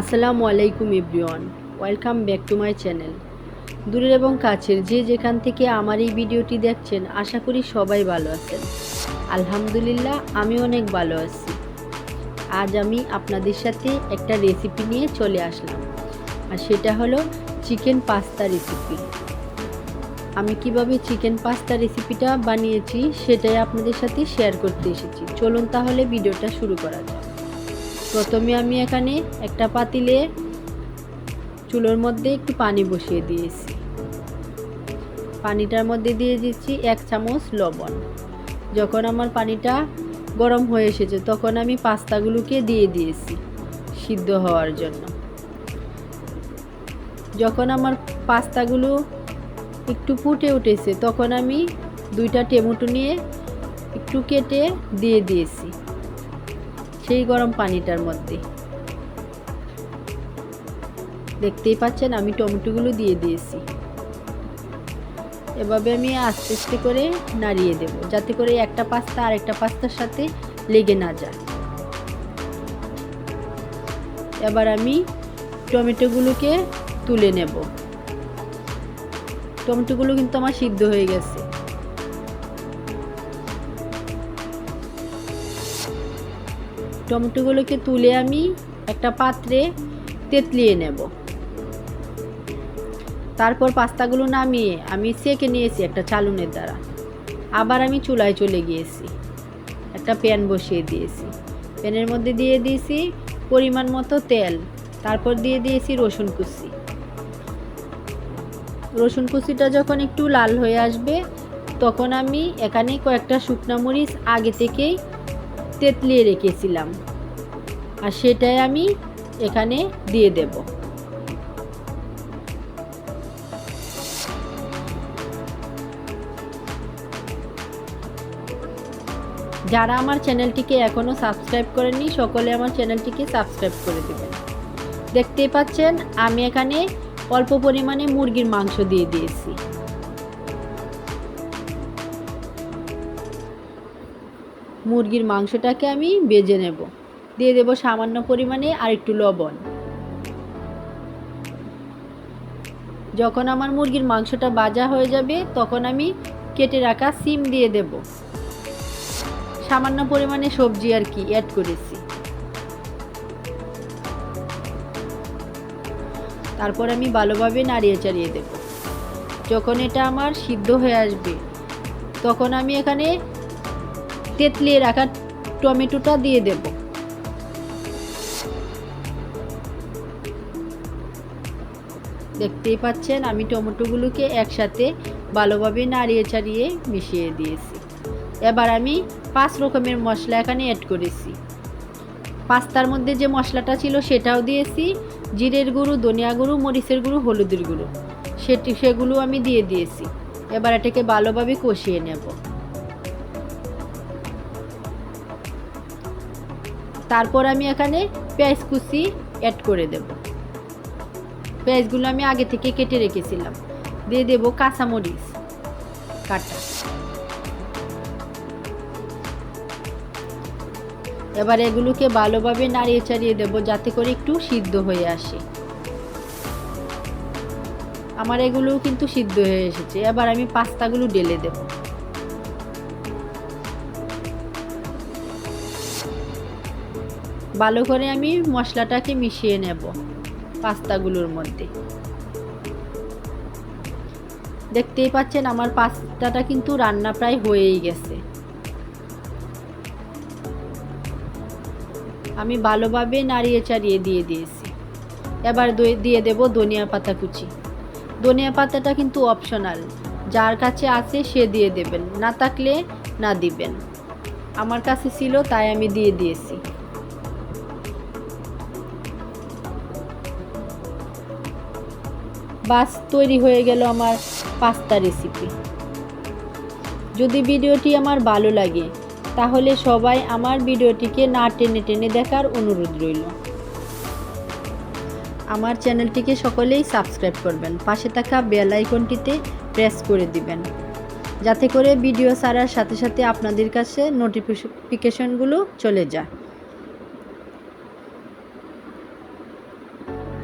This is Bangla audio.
আসসালামু আলাইকুম everyone, welcome back to my channel. দূরের এবং কাছের যে যেখান থেকে আমার এই ভিডিওটি দেখছেন, আশা করি সবাই ভালো আছেন। আলহামদুলিল্লাহ আমি অনেক ভালো আছি। আজ আমি আপনাদের সাথে একটা রেসিপি নিয়ে চলে আসলাম, আর সেটা হলো চিকেন পাস্তা রেসিপি আমি কীভাবে চিকেন পাস্তা রেসিপিটা বানিয়েছি, সেটাই আপনাদের সাথে শেয়ার করতে এসেছি। চলুন তাহলে ভিডিওটা শুরু করা যাক। প্রথমে আমি এখানে একটা পাতিলে চুলোর মধ্যে একটু পানি বসিয়ে দিয়েছি। পানিটার মধ্যে দিয়ে দিচ্ছি এক চামচ লবণ। যখন আমার পানিটা গরম হয়ে এসেছে, তখন আমি পাস্তাগুলোকে দিয়ে দিয়েছি সিদ্ধ হওয়ার জন্য। যখন আমার পাস্তাগুলো একটু ফুটে উঠেছে, তখন আমি দুইটা টমেটো নিয়ে একটু কেটে দিয়ে দিয়েছি। সেই গরম পানিটার মধ্যে। দেখতেই পাচ্ছেন, আমি টমেটোগুলো দিয়ে দিয়েছি। এভাবে আমি আস্তে আস্তে করে নাড়িয়ে দেব, যাতে করে একটা পাস্তা আর একটা পাস্তার সাথে লেগে না যায়। এবার আমি টমেটোগুলোকে তুলে নেব। টমেটোগুলো কিন্তু আমার সিদ্ধ হয়ে গেছে। টমেটোগুলোকে তুলে আমি একটা পাত্রে তেতলিয়ে নেব। তারপর পাস্তাগুলো নামিয়ে আমি সেকে নিয়েছি একটা চালুনের দ্বারা। আবার আমি চুলায় চলে গিয়েছি। একটা প্যান বসিয়ে দিয়েছি। প্যানের মধ্যে দিয়ে দিয়েছি পরিমাণ মতো তেল। তারপর দিয়ে দিয়েছি রসুন কুচি। রসুন কুচিটা যখন একটু লাল হয়ে আসবে, তখন আমি এখানে কয়েকটা শুকনা মরিচ আগে থেকেই তেতলিয়ে রেখেছিলাম। আর সেটাই আমি এখানে দিয়ে দেব। যারা আমার চ্যানেলটিকে এখনও সাবস্ক্রাইব করেননি, সকলে আমার চ্যানেলটিকে সাবস্ক্রাইব করে দেবেন। দেখতেই পাচ্ছেন, আমি এখানে অল্প পরিমাণে মুরগির মাংস দিয়ে দিয়েছি। মুরগির মাংসটাকে আমি বেজে নেব। দিয়ে দেব সামান্য পরিমাণে আর একটু লবণ। যখন আমার মুরগির মাংসটা বাজা হয়ে যাবে, তখন আমি কেটে রাখা সিম দিয়ে দেব। সামান্য পরিমাণে সবজি আর কি অ্যাড করেছি। তারপর আমি ভালোভাবে নাড়িয়ে চাড়িয়ে দেব। যখন এটা আমার সিদ্ধ হয়ে আসবে, তখন আমি এখানে তেতলিয়ে রাখা টমেটোটা দিয়ে দেব। দেখতেই পাচ্ছেন, আমি টমেটোগুলোকে একসাথে ভালোভাবে নাড়িয়ে চাড়িয়ে মিশিয়ে দিয়েছি। এবার আমি পাঁচ রকমের মশলা এখানে অ্যাড করেছি। পাস্তার মধ্যে যে মশলাটা ছিল সেটাও দিয়েছি, জিরের গুঁড়ো, ধনিয়া গুঁড়ো, মরিচের গুঁড়ো, হলুদের গুঁড়ো। সেটি, সেগুলো আমি দিয়ে দিয়েছি। এবার এটাকে ভালোভাবে কষিয়ে নেব। তারপর আমি এখানে পেঁয়াজ কুচি অ্যাড করে দেব। পেঁয়াজগুলো আমি আগে থেকে কেটে রেখেছিলাম। দিয়ে দেব কাঁচামরিচ কাটা। এবার এগুলোকে ভালোভাবে নাড়িয়ে চাড়িয়ে দেব যাতে করে একটু সিদ্ধ হয়ে আসে। আমার এগুলোও কিন্তু সিদ্ধ হয়ে এসেছে। এবার আমি পাস্তাগুলো ঢেলে দেব। ভালো করে আমি মশলাটাকে মিশিয়ে নেব পাস্তাগুলোর মধ্যে। দেখতেই পাচ্ছেন আমার পাস্তাটা কিন্তু রান্না প্রায় হয়েই গেছে। আমি ভালোভাবে নাড়িয়ে চাড়িয়ে দিয়ে দিয়েছি। এবার দিয়ে দেব ধনিয়া পাতা কুচি। ধনিয়া পাতাটা কিন্তু অপশনাল। যার কাছে আছে সে দিয়ে দেবেন, না থাকলে না দিবেন। আমার কাছে ছিল, তাই আমি দিয়ে দিয়েছি। বাস তৈরি হয়ে গেল আমার পাস্তা রেসিপি যদি ভিডিওটি আমার ভালো লাগে, তাহলে সবাই আমার ভিডিওটিকে না টেনে টেনে দেখার অনুরোধ রইল। আমার চ্যানেলটিকে সকলেই সাবস্ক্রাইব করবেন, পাশে থাকা বেল আইকনটিতে প্রেস করে দিবেন, যাতে করে ভিডিও ছাড়ার সাথে সাথে আপনাদের কাছে নোটিফিকেশনগুলো চলে যায়।